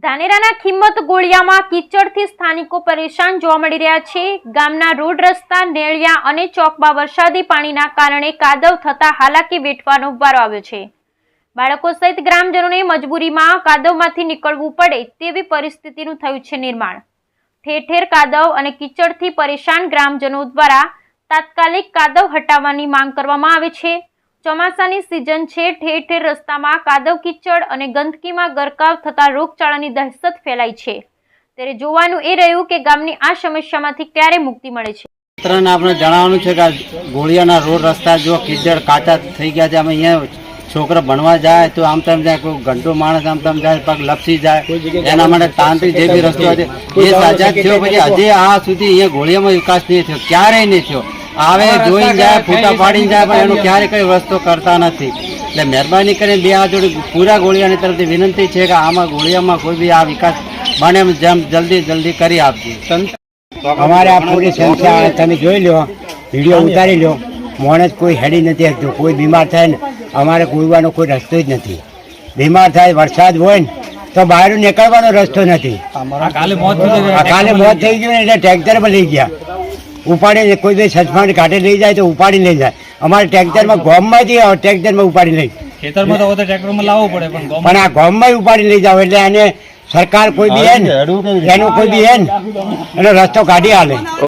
ધાનેરાના ખિંમત ગોળિયામાં કિચડથી સ્થાનિકો પરેશાન જોવા મળી રહ્યા છે. ગામના રોડ રસ્તા, નેળિયા અને ચોકમાં વરસાદી પાણીના કારણે કાદવ થતા હાલાકી વેઠવાનો વારો આવ્યો છે. બાળકો સહિત ગ્રામજનોને મજબૂરીમાં કાદવમાંથી નીકળવું પડે તેવી પરિસ્થિતિનું થયું છે નિર્માણ. ઠેર કાદવ અને કિચડથી પરેશાન ગ્રામજનો દ્વારા તાત્કાલિક કાદવ હટાવવાની માંગ કરવામાં આવે છે. ચોમાસાની સિઝન છે ઠેર ઠેર રસ્તામાં કાદવ કિચડ અને ગંદકીમાં ગરકાવ થતા રોગચાળાની દહેશત ફેલાઈ છે. ત્યારે જોવાનું એ રહ્યું કે ગામની આ સમસ્યામાંથી ક્યારે મુક્તિ મળે છે. તંત્રને આપણે જણાવવાનું છે કે ગોળિયાના રોડ રસ્તા જો કિચડ કાચા થઈ ગયા છે અમે અહીંયા છોકરા ભણવા જાય તો આમ તેમ જાય કોઈ ઘંટો માણસ આમ તેમ જાય પગ લપસી જાય એના માટે તાંત્રિક જે બી રસ્તો છે એ સાજા થયો પછી હજી આ સુધી અહીંયા ગોળિયામાં વિકાસ નહીં થયો ક્યારેય નહીં થયો. આવે જોઈ જાય ફૂટા પાડી જાય પણ એનો ક્યારે કઈ રસ્તો કરતા નથી. એટલે મહેરબાની કરીને બે હાથ જોડી પૂરા ગોળિયાની તરફથી વિનંતી છે કે આમાં ગોળિયામાં કોઈ બી આ વિકાસ બને જેમ જલ્દી જલ્દી કરી આપજો. અમારે આ પૂરી સંખ્યા તમે જોઈ લો વીડિયો ઉતારી લો. માણસ કોઈ હેડી નથી શકતું કોઈ બીમાર થાય ને અમારે કોઈવાનો કોઈ રસ્તો જ નથી. બીમાર થાય વરસાદ હોય ને તો બહાર નીકળવાનો રસ્તો નથી. આ કાલે મોત થઈ ગયું ને એટલે ટ્રેક્ટરમાં લઈ ગયા. ઉપાડી કોઈ બી સચમાણ કાઢે લઈ જાય તો ઉપાડી લઈ જાય. અમારે ટ્રેક્ટરમાં ગોમમાંથી ટ્રેક્ટરમાં ઉપાડી લઈ ખેતરમાં તો ટ્રેક્ટરમાં લાવવું પડે પણ પણ આ ગોમમાં ઉપાડી લઈ જાવ એટલે એને સરકાર કોઈ બી હે ને એનું કોઈ બી હે ને એનો રસ્તો કાઢી આલે.